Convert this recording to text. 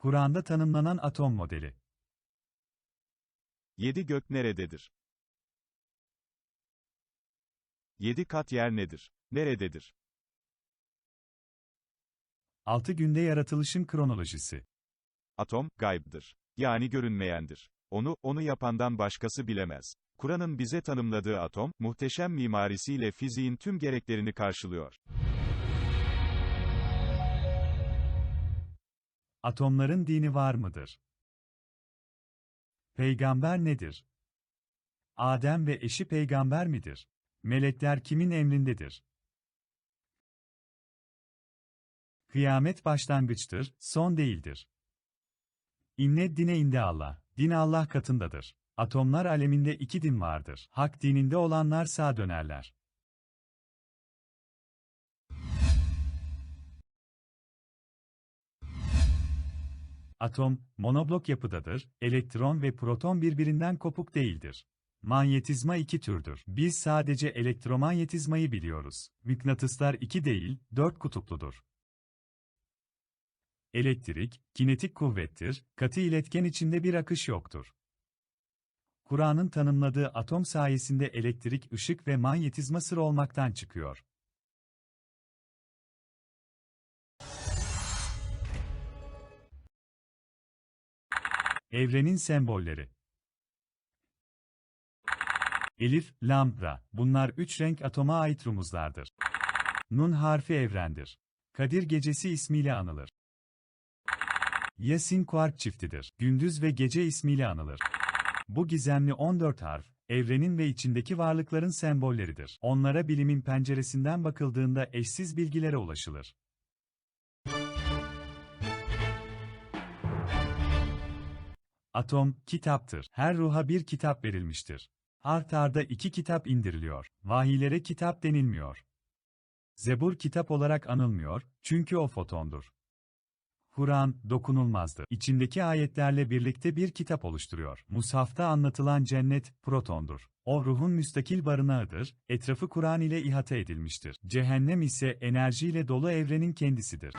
Kur'an'da tanımlanan atom modeli. Yedi gök nerededir? Yedi kat yer nedir? Nerededir? 6 günde yaratılışın kronolojisi. Atom, gaybdır. Yani görünmeyendir. Onu, onu yapandan başkası bilemez. Kur'an'ın bize tanımladığı atom, muhteşem mimarisiyle fiziğin tüm gereklerini karşılıyor. Atomların dini var mıdır? Peygamber nedir? Adem ve eşi peygamber midir? Melekler kimin emrindedir? Kıyamet başlangıçtır, son değildir. İnne dine inde Allah, din Allah katındadır. Atomlar aleminde iki din vardır. Hak dininde olanlar sağa dönerler. Atom, monoblok yapıdadır, elektron ve proton birbirinden kopuk değildir. Manyetizma iki türdür. Biz sadece elektromanyetizmayı biliyoruz. Mıknatıslar iki değil, dört kutupludur. Elektrik, kinetik kuvvettir, katı iletken içinde bir akış yoktur. Kur'an'ın tanımladığı atom sayesinde elektrik, ışık ve manyetizma sır olmaktan çıkıyor. Evrenin sembolleri Elif, Lam, Ra. Bunlar üç renk atoma ait rumuzlardır. Nun harfi evrendir. Kadir Gecesi ismiyle anılır. Yasin kuark çiftidir. Gündüz ve gece ismiyle anılır. Bu gizemli 14 harf, evrenin ve içindeki varlıkların sembolleridir. Onlara bilimin penceresinden bakıldığında eşsiz bilgilere ulaşılır. Atom, kitaptır. Her ruha bir kitap verilmiştir. Art arda iki kitap indiriliyor. Vahiylere kitap denilmiyor. Zebur kitap olarak anılmıyor, çünkü o fotondur. Kur'an, dokunulmazdı. İçindeki ayetlerle birlikte bir kitap oluşturuyor. Mushafta anlatılan cennet, protondur. O ruhun müstakil barınağıdır, etrafı Kur'an ile ihata edilmiştir. Cehennem ise enerjiyle dolu evrenin kendisidir.